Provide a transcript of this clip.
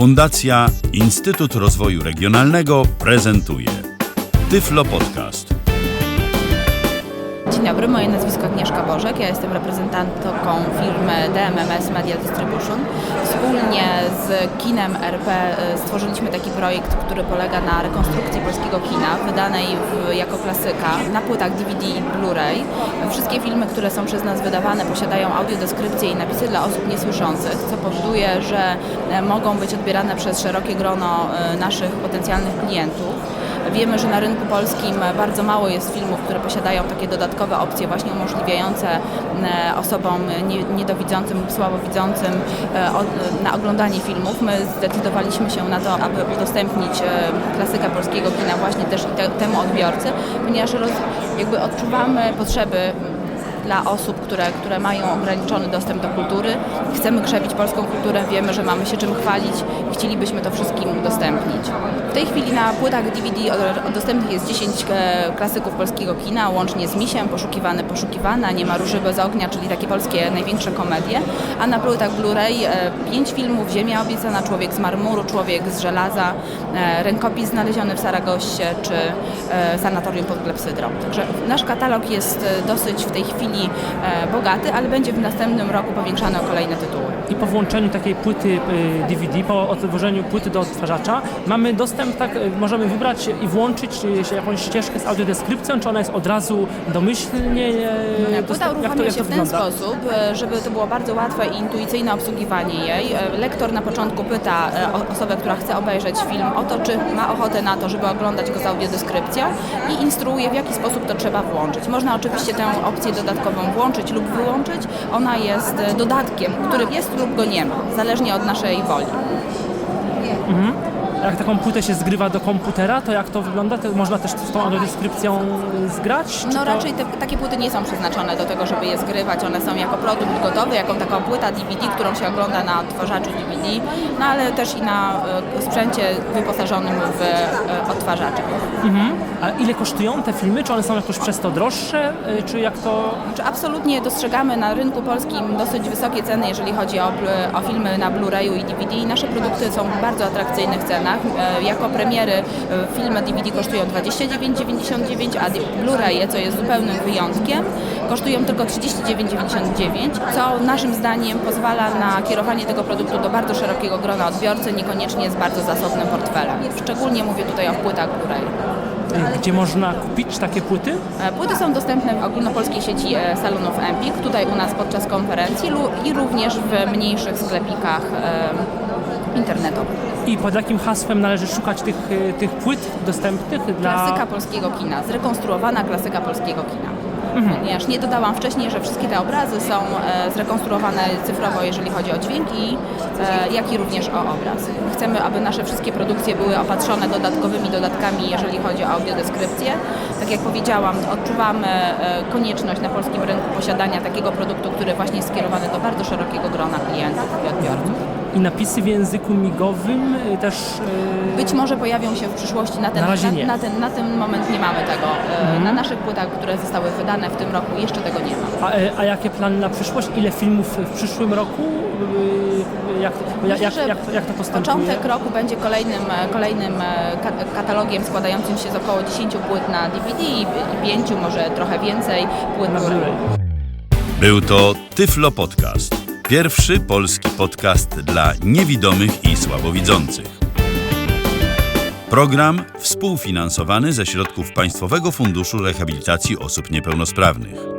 Fundacja Instytut Rozwoju Regionalnego prezentuje Tyflo Podcast. Dobry, moje nazwisko Agnieszka Bożek, ja jestem reprezentantką firmy DMMS Media Distribution. Wspólnie z kinem RP e, stworzyliśmy taki projekt, który polega na rekonstrukcji polskiego kina, wydanej w, jako klasyka na płytach DVD i Blu-ray. Wszystkie filmy, które są przez nas wydawane posiadają audiodeskrypcje i napisy dla osób niesłyszących, co powoduje, że e, mogą być odbierane przez szerokie grono e, naszych potencjalnych klientów. Wiemy, że na rynku polskim bardzo mało jest filmów, które posiadają takie dodatkowe opcje właśnie umożliwiające e, osobom nie- niedowidzącym lub słabowidzącym e, na oglądanie filmów. My zdecydowaliśmy się na to, aby udostępnić e, klasykę polskiego kina właśnie też temu odbiorcy, ponieważ jakby odczuwamy potrzeby dla osób, które, które mają ograniczony dostęp do kultury. Chcemy krzewić polską kulturę, wiemy, że mamy się czym chwalić i chcielibyśmy to wszystkim udostępnić. W tej chwili na płytach DVD dostępnych jest 10 e, klasyków polskiego kina, łącznie z Misiem, Poszukiwany, Poszukiwana, Nie ma róży bez ognia, czyli takie polskie największe komedie, a na płytach Blu-ray 5 filmów, Ziemia obiecana, Człowiek z marmuru, Człowiek z żelaza, e, Rękopis znaleziony w Saragossie czy e, Sanatorium pod klepsydrą. Także nasz katalog jest e, dosyć w tej chwili e, bogaty, ale będzie w następnym roku powiększany o kolejne tytuły. I po włączeniu takiej płyty DVD, po odtworzeniu płyty do odtwarzacza, mamy dostęp, tak, y, możemy wybrać i włączyć jakąś ścieżkę z audiodeskrypcją, czy ona jest od razu domyślnie e, Płyta jak to, uruchamia się w ten sposób, e, żeby to było bardzo łatwe i intuicyjne obsługiwanie jej. E, Lektor na początku pyta e, osobę, która chce obejrzeć film o to, czy ma ochotę na to, żeby oglądać go z audiodeskrypcją i instruuje, w jaki sposób to trzeba włączyć. Można oczywiście tę opcję dodatkową włączyć lub wyłączyć. Ona jest e, dodatkiem, który jest lub go nie ma, zależnie od naszej woli. Jak taką płytę się zgrywa do komputera, to jak to wygląda? To można też z tą audiodeskrypcją y, zgrać? No to... raczej te, takie płyty nie są przeznaczone do tego, żeby je zgrywać. One są jako produkt gotowy, jako taka płyta DVD, którą się ogląda na odtwarzaczu DVD, no ale też i na e, sprzęcie wyposażonym w e, odtwarzacze. Mhm. A ile kosztują te filmy? Czy one są jakoś przez to droższe? y, Czy jak to... Znaczy, absolutnie dostrzegamy na rynku polskim dosyć wysokie ceny, jeżeli chodzi o, o filmy na Blu-rayu i DVD. Nasze produkty są w bardzo atrakcyjnych cenach. E, Jako premiery e, filmy DVD kosztują 29,99, a Blu-raye, co jest zupełnym wyjątkiem, kosztują tylko 39,99, co naszym zdaniem pozwala na kierowanie tego produktu do bardzo szerokiego grona odbiorcy, niekoniecznie z bardzo zasobnym portfelem. Szczególnie mówię tutaj o płytach Blu-ray. y, Gdzie można kupić takie płyty? E, Płyty są dostępne w ogólnopolskiej sieci e, salonów Empik, tutaj u nas podczas konferencji i również w mniejszych sklepikach e, internetowych. I pod jakim hasłem należy szukać tych, y, tych płyt dostępnych dla... Klasyka polskiego kina, zrekonstruowana klasyka polskiego kina. Ponieważ nie dodałam wcześniej, że wszystkie te obrazy są e, zrekonstruowane cyfrowo, jeżeli chodzi o dźwięki, e, jak i również o obraz. Chcemy, aby nasze wszystkie produkcje były opatrzone dodatkowymi dodatkami, jeżeli chodzi o audiodeskrypcję. Tak jak powiedziałam, odczuwamy e, konieczność na polskim rynku posiadania takiego produktu, który właśnie jest skierowany do bardzo szerokiego grona klientów i odbiorców. I napisy w języku migowym y, też... y, Być może pojawią się w przyszłości, na ten, Na razie na, nie. na ten, na ten moment nie mamy tego. E, Na naszych płytach, które zostały wydane w tym roku jeszcze tego nie ma. A, y, a jakie plany na przyszłość? Ile filmów w przyszłym roku? Y, Jak, jak, jak, jak, jak to postępuje? Początek roku będzie kolejnym, e, kolejnym e, ka- katalogiem składającym się z około 10 płyt na DVD i 5, może trochę więcej płyt Na Blu-ray. Blu-ray. Był to Tyflo Podcast. Pierwszy polski podcast dla niewidomych i słabowidzących. Program współfinansowany ze środków Państwowego Funduszu Rehabilitacji Osób Niepełnosprawnych.